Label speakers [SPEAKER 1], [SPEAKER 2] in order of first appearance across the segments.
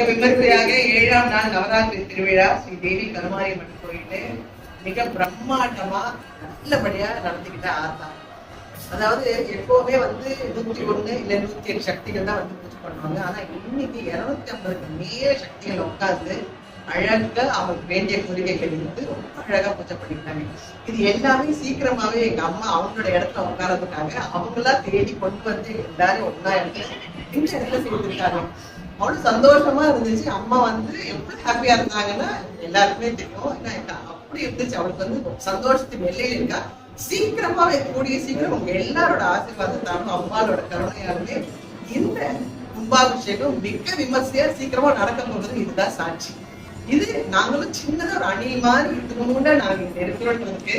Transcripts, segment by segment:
[SPEAKER 1] விபத்திரையாக ஏழாம் நாள் நவராத்திரி திருவிழா ஸ்ரீ தேவி கருமாரியம்மன் கோயிலு மிக பிரம்மாண்டமா நல்லபடியா நடந்துகிட்ட ஆத்தா அதாவது எப்பவுமே வந்து நூத்தி ஒண்ணு இல்ல நூத்தி எட்டு சக்திகள் தான் வந்து பூஜை பண்ணுவாங்க. ஆனா இன்னைக்கு இருநூத்தி ஐம்பதுக்கு மேல சக்திகள் உட்கார்ந்து அழகா அவங்களுக்கு வேண்டிய கோரிக்கைகள் இருந்து ரொம்ப அழகா பூஜை பண்ணிட்டாங்க இது எல்லாமே சீக்கிரமாவே எங்க அம்மா அவங்களோட இடத்துல உட்காரதுக்காக அவங்களா தேடி கொண்டு வந்து எல்லாரும் ஒண்ணா இடத்துல இந்த இடத்துல சேர்த்துருக்காங்க அவ்வளவு சந்தோஷமா இருந்துச்சு. அம்மா வந்து எவ்வளவு ஹாப்பியா இருந்தாங்கன்னா எல்லாருக்குமே தெரியும். ஏன்னா அப்படி இருந்துச்சு. அவளுக்கு வந்து சந்தோஷத்துக்கு எல்லையில இருக்கா. சீக்கிரமாவே கூடிய சீக்கிரம் உங்க எல்லாரோட ஆசீர்வாதத்தாலும் அம்மாவோட கருணையாலுமே இந்த கும்பாபிஷேகம் மிக விமர்சையா சீக்கிரமா நடக்க போகிறது இதுதான் சாட்சி. இது நாங்களும் சின்னதா ஒரு அணி மாதிரி இருக்கணும்னு நாங்க இங்க இருக்கிறோன்றதுக்கு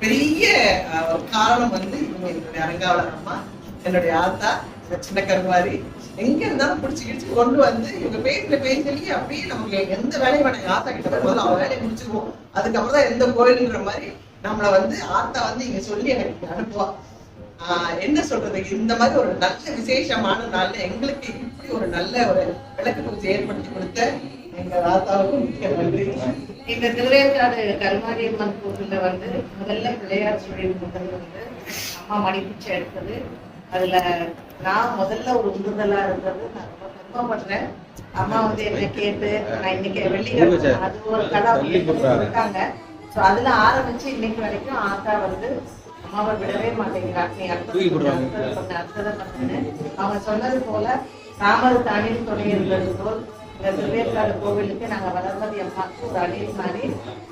[SPEAKER 1] பெரிய அஹ், காரணம் வந்து இவங்க என்னுடைய அரங்காவலர் அம்மா என்னுடைய ஆத்தா இந்த சின்ன கருமாரி எங்க இருந்தாலும் பிடிச்சி கிடிச்சு கொண்டு வந்து இவங்க பேசுற பேசலையே அப்படியே நமக்கு எந்த வேலையும் வேணாம் ஆத்தா கிட்ட வரும்போது அவன் வேலையை முடிச்சிருவோம். அதுக்கப்புறம் தான் எந்த கோயிலுன்ற மாதிரி நம்மளை வந்து ஆத்தா வந்து இங்க சொல்லி எனக்கு அனுப்புவா. ஆஹ் என்ன சொல்றது? இந்த மாதிரி ஒரு நல்ல விசேஷமான நாள்ல எங்களுக்கு இப்படி ஒரு நல்ல ஒரு விளக்கு பூஜை ஏற்படுத்தி கொடுத்த எங்க ஆத்தாவுக்கும் மிக்க நன்றி.
[SPEAKER 2] இந்த திருவேற்காடு கருமாரியம்மன் கோவில்ல வந்து முதல்ல பிள்ளையார் சுழி முதல் வந்து அம்மா மணிப்பிச்சை எடுத்தது. அதுல நான் முதல்ல ஒரு உந்துதலா இருந்தது நான் ரொம்ப பெருமைப்படுறேன் அம்மா வந்து என்ன கேட்டு நான் இன்னைக்கு வெள்ளிக்கிழமை அது ஒரு கடை இருக்காங்க ஸோ அதுல ஆரம்பிச்சு இன்னைக்கு வரைக்கும் ஆத்தா வந்து அம்மாவை விடவே மாட்டேங்கிறாங்க. நீ அடுத்தது பண்ணு, அடுத்தது பண்ணுன்னு அவங்க சொன்னது போல ராமருக்கு அணில் துணை இருந்தது போல் இந்த திருவேற்காடு கோவிலுக்கு நாங்க வளர்மதி அம்மாவுக்கு ஒரு அணில் மாதிரி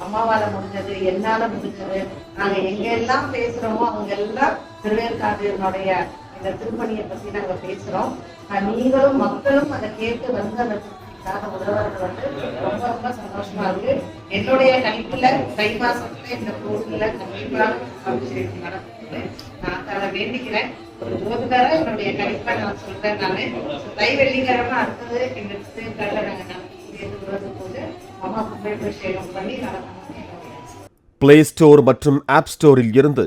[SPEAKER 2] அம்மாவால முடிஞ்சது என்னால முடிஞ்சது. நாங்க எங்க எல்லாம் பேசுறோமோ அவங்க எல்லாம் திருவேற்காடுனுடைய இந்த திருப்பணியை பத்தி நாங்க பேசுறோம். நீங்களும் மக்களும் அதை கேட்டு வந்து அந்த உதவுறது வந்து ரொம்ப ரொம்ப சந்தோஷமா இருக்கு. என்னுடைய கணிப்புல தை மாசத்துல இந்த அபிஷேகம் நடக்குது நான் அதை வேண்டிக்கிறேன். ஒரு என்னுடைய கணிப்பை நான் சொல்றேன் தை வெள்ளிக்கிழமை அடுத்தது எங்க நாங்க போது அம்மா கும்பாபிஷேகம் பண்ணி நடக்கணும்
[SPEAKER 3] பிளே ஸ்டோர் மற்றும் ஆப் ஸ்டோரில் இருந்து